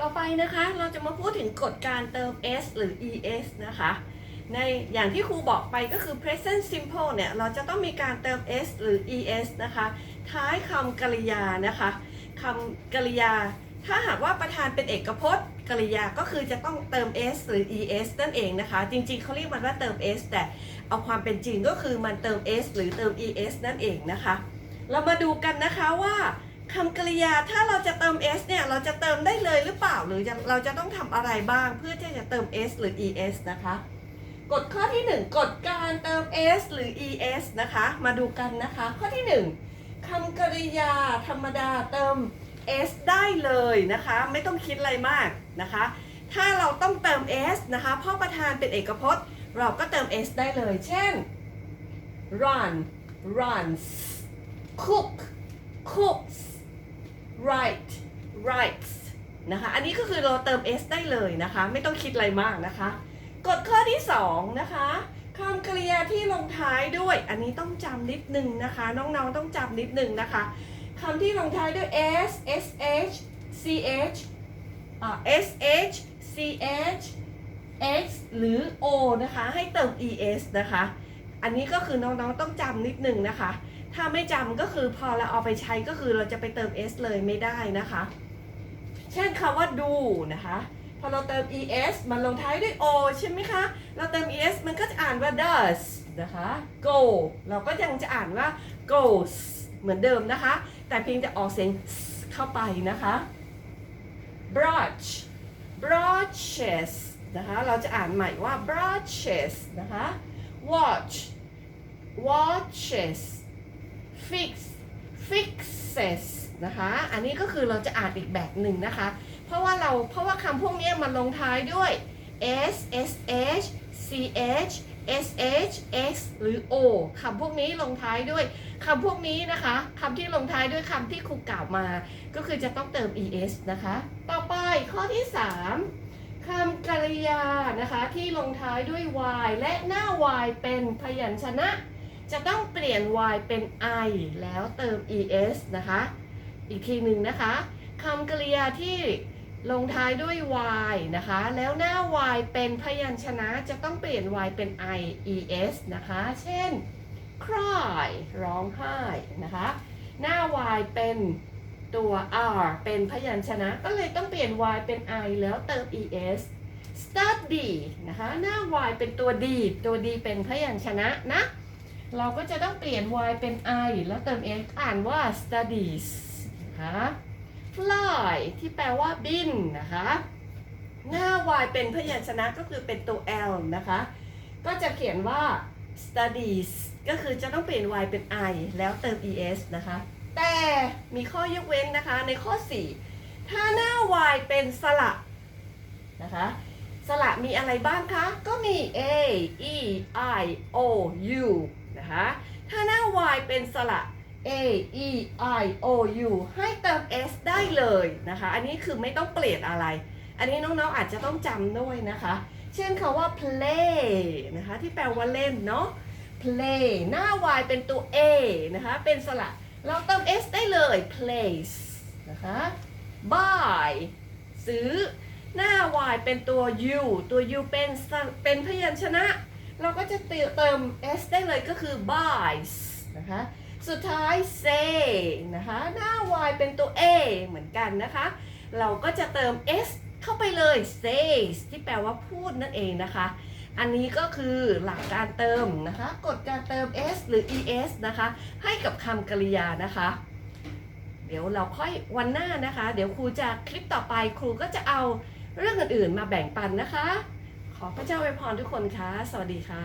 ต่อไปนะคะเราจะมาพูดถึงกฎการเติม s หรือ es นะคะ ในอย่างที่ครูบอกไปก็คือ present simple เนี่ย เราจะต้องมีการเติม s หรือ es นะคะ ท้ายคำกริยานะคะคำกริยา ถ้าหากว่าประธานเป็นเอกพจน์กริยาก็คือจะต้องเติม s หรือ es นั่นเองนะคะ จริงๆเขาเรียกมันว่าเติม s แต่เอาความเป็นจริงก็คือมันเติม s หรือเติม es นั่นเองนะคะ เรามาดูกันนะคะว่า คำกริยาถ้าเราจะเติม s เนี่ย เราจะเติมได้เลยหรือเปล่า หรือเราจะต้องทำอะไรบ้างเพื่อที่จะเติม s หรือ es นะคะ กฎข้อที่ 1 กฎการเติม s หรือ es นะคะ มาดูกันนะคะ ข้อที่ 1คำกริยาธรรมดาเติม s ได้เลยนะคะ ไม่ต้องคิดอะไรมากนะคะ ถ้าเราต้องเติม s นะคะพ่อประธานเป็นเอกพจน์ เราก็เติม s ได้เลย เช่น run runs cook cooks write writes นะคะ อันนี้ก็คือเราเติม s ได้เลยนะคะ ไม่ต้องคิดอะไรมากนะคะ กฎข้อที่2นะคะคำกริยาที่ลงท้ายด้วย อันนี้ต้องจำนิดนึงนะคะ น้องๆต้องจำนิดนึงนะคะคำที่ลงท้ายด้วย s sh ch sh ch x หรือ o นะคะ ให้เติม es นะคะ อันนี้ก็คือน้องๆต้องจำนิดนึงนะคะ ถ้าไม่จำก็คือพอเราเอาไปใช้ก็คือเราจะไปเติม s เลยไม่ได้นะคะ เช่นคำว่าดูนะคะ พอเราเติม es มันลงท้ายด้วย o ใช่ไหมคะ เราเติม es มันก็จะอ่านว่า does นะคะ go เราก็ยังจะอ่านว่า goes เหมือนเดิมนะคะ แต่เพียงจะออกเสียง s เข้าไปนะคะ brush brushes นะคะ เราจะอ่านใหม่ว่า brushes นะคะ watch watches fix fixes นะคะ อันนี้ก็คือเราจะอ่านอีกแบบหนึ่งนะคะ เพราะว่าเราเพราะว่าคำพวกนี้มันลงท้ายด้วย s s h c h s h x หรือ o คำพวกนี้ลงท้ายด้วยคำพวกนี้นะคะคำที่ลงท้ายด้วยคำที่ครูกล่าวมา ก็คือจะต้องเติม es นะคะ ต่อไปข้อที่ 3คำกริยานะคะที่ลงท้ายด้วย y และหน้า y เป็นพยัญชนะ จะต้องเปลี่ยน y เป็น i แล้วเติม es นะคะ อีกทีหนึ่งนะคะคำกริยาที่ลงท้ายด้วย y นะคะ แล้วหน้า y เป็นพยัญชนะจะต้องเปลี่ยน y เป็น i es นะคะ เช่น cry ร้องไห้นะคะ หน้า y เป็นตัว r เป็นพยัญชนะ ก็เลยต้องเปลี่ยน y เป็น i แล้วเติม es study นะคะ หน้า y เป็นตัว d ตัว d เป็นพยัญชนะนะ เราก็จะต้องเปลี่ยน y เป็น i แล้วเติม s อ่านว่า studies นะคะ fly ที่แปลว่าบินนะคะ หน้า y เป็นพยัญชนะก็คือเป็นตัว l นะคะ ก็จะเขียนว่า studies ก็คือจะต้องเปลี่ยน y เป็น i แล้วเติม es นะคะ แต่มีข้อยกเว้นนะคะในข้อ 4 ถ้าหน้า y เป็นสระนะคะ สระมีอะไรบ้างคะ ก็มี a e i o u นะคะ ถ้าหน้า y เป็นสระ a e i o u ให้เติม s ได้เลยนะคะ อันนี้คือไม่ต้องเปลี่ยนอะไร อันนี้น้องๆอาจจะต้องจำด้วยนะคะ เช่นคาว่า play นะคะ ที่แปลว่าเล่นเนาะ play หน้า y เป็นตัว a นะคะ เป็นสระเราเติม s ได้เลย place นะคะ buy ซื้อ หน้า y เป็นตัว u ตัว u เป็นเป็นพยัญชนะ เราก็จะเติม s ได้เลยก็คือ buys นะคะ สุดท้าย say นะคะ หน้า y เป็นตัว a เหมือนกันนะคะ เราก็จะเติม s เข้าไปเลย says ที่แปลว่าพูดนั่นเองนะคะ อันนี้ก็คือหลักการเติมนะคะ กฎการเติม s หรือ es นะคะ ให้กับคำกริยานะคะเดี๋ยวเราค่อยวันหน้านะคะ เดี๋ยวครูจะคลิปต่อไปครูก็จะเอา เรื่องอื่นๆมาแบ่งปันนะคะ ขอพระเจ้าอวยพรทุกคนค่ะ สวัสดีค่ะ